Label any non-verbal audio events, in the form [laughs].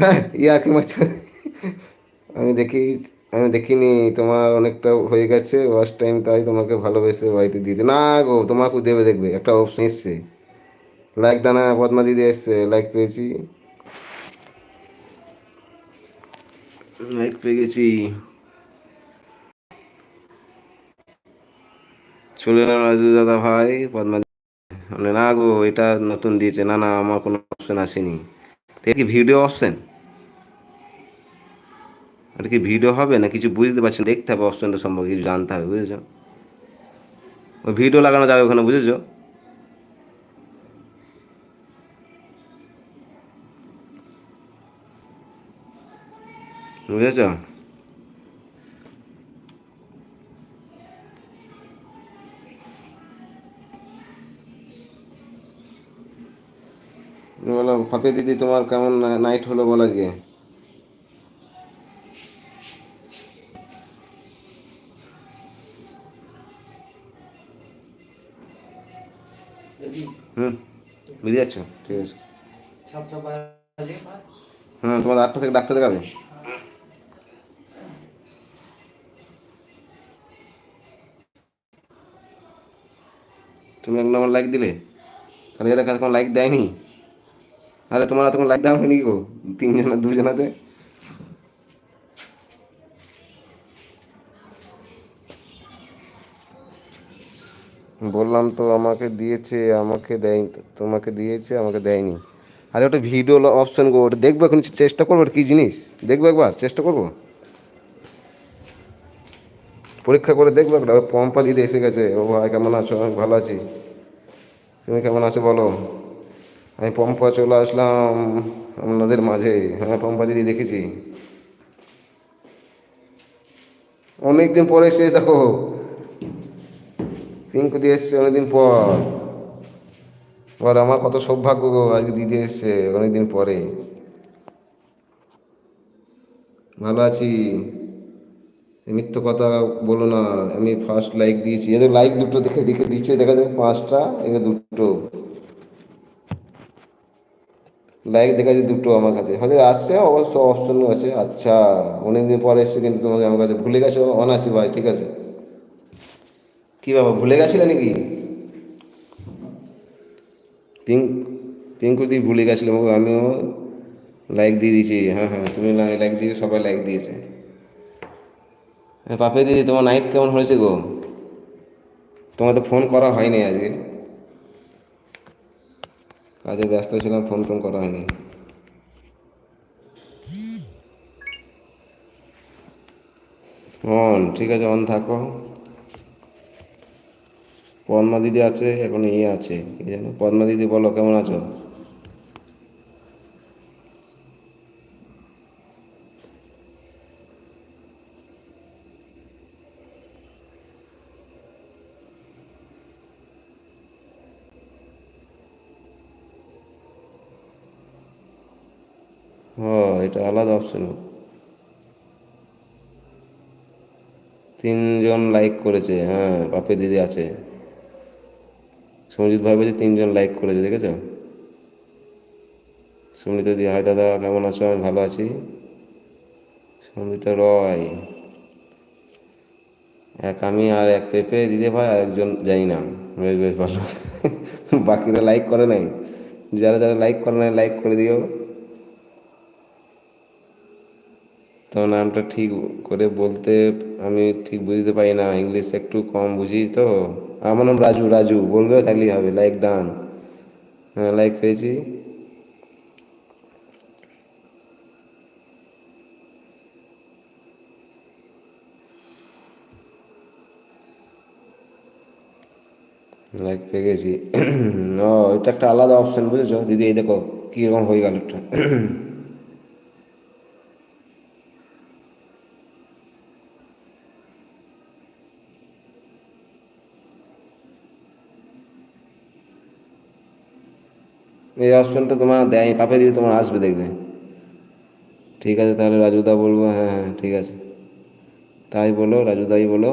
[laughs] হ্যাঁ ইয়ার কি মারছো আমি দেখি, আমি দেখিনি, তোমার অনেকটা হয়ে গেছে ওয়াশ টাইম তাই তোমাকে ভালোবেসে বাড়িতে দিতে না গো, তোমাকে দেবে দেখবে, একটা অপশন এসছে। লাইক ডানা, পদ্মা দিদি এসছে লাইক পেয়েছি। লাইক পেয়ে গেছি চলে এলাম রাজু দাদা ভাই, পদ্মা মানে না গো, এটা নতুন দিয়েছে। না না, আমার কোনো অপশন আসেনি। কি ভিডিও অপশন এটা কি ভিডিও হবে না কিছু বুঝতে পারছেন? দেখতে হবে অপশনটা সম্পর্কে কিছু জানতে হবে, বুঝেছ? ওই ভিডিও লাগানো যাবে ওখানে, বুঝেছ? বুঝেছ? বলো পাপি দিদি, তোমার কেমন নাইট হলো বলো গিয়ে হুম বুঝে যাচ্ছ ঠিক আছে। হ্যাঁ তোমার আটটা থেকে ডাক্তার দেখাবে? তুমি এক নম্বর লাইক দিলে? তাহলে এরা কাছে কোনো লাইক দেয়নি? আরে তোমার তখন লাইক দেওয়া হয়নি গো তিনজনে দুজনাতে বললাম তো আমাকে দিয়েছে, আমাকে দেয়নি তোমাকে দিয়েছে, আমাকে দেয়নি। আরে ওটা ভিডিও অপশন গো, ওটা দেখব এখন চেষ্টা করব কী জিনিস? দেখব একবার, চেষ্টা করব? পরীক্ষা করে দেখব একটা পম্পা দিদি এসে গেছে। ও ভাই, কেমন আছো? আমি ভালো আছি। তুমি কেমন আছো বলো? আমি পম্পা চলে আসলাম আপনাদের মাঝে। হ্যাঁ পম্পা দিদি দেখেছি। অনেকদিন পরে এসে দেখো পিঙ্কু দিয়ে এসছে অনেকদিন পর। এবার আমার কত সৌভাগ্য গো আজকে দিদি এসছে অনেকদিন পরে। ভালো আছি। মিথ্য কথা বলো না, আমি ফার্স্ট লাইক দিয়েছি। এদের লাইক দুটো দেখে দেখে দিচ্ছে, দেখা যাবে পাঁচটা এদের দুটো। লাইক দেখা যায় দুটো আমার কাছে। হয়তো আসছে, অবশ্য অপশন আছে। আচ্ছা অনেকদিন পরে এসছে, কিন্তু তোমাকে আমার কাছে ভুলে গেছো অনাসি ভাই, ঠিক আছে। কি বাবা, ভুলে গেছিলে নাকি? পিঙ্ক পিঙ্কু দি ভুলে গেছিলাম আমিও লাইক দিয়ে দিয়েছি। হ্যাঁ হ্যাঁ তুমি লাইক দিয়ে সবাই লাইক দিয়েছে। পাপে দিদি, তোমার নাইট কেমন হয়েছে গো? তোমার তো ফোন করা হয়নি আজকে। কাজে ব্যস্ত ছিলাম ফোন টোন করা হয়নি। অন ঠিক আছে অন থাকো। পদ্মা দিদি আছে, এখন ইয়ে আছে, কি জানো? পদ্মা দিদি বলো, কেমন আছো? এটা আলাদা অপশন তিনজন লাইক করেছে হ্যাঁ বাপে দিদি আছে। সঞ্জিত ভাই বলছে তিনজন লাইক করেছে, দেখেছ? সুমিতা দি হাই দাদা, কেমন আছো? আমি ভালো আছি। সমিতা রয়। এক আমি আর এক পেপে, দিদি ভাই আর একজন জানি না। বেশ বেশ, ভালো। [laughs] বাকিরা লাইক করে নাই। যারা যারা লাইক করে নাই লাইক করে দিও। তো নামটা ঠিক করে বলতে আমি ঠিক বুঝতে পারি না। ইংলিশ একটু কম বুঝি তো। আমার নাম রাজু রাজু বলবে তাহলেই হবে লাইক ডান হ্যাঁ লাইক পেয়েছি। লাইক পেয়ে গেছি। [clears throat] ও, এটা একটা আলাদা অপশন বুঝেছ? দিদি, এই দেখো, কীরকম হয়ে গেল একটা। [clears throat] এই অপশনটা তোমার দেয় পাপে দিয়ে তোমার আসবে দেখবে। ঠিক আছে, তাহলে রাজুদা বলব হ্যাঁ হ্যাঁ ঠিক আছে। তাই বলো, রাজুদাই বলো।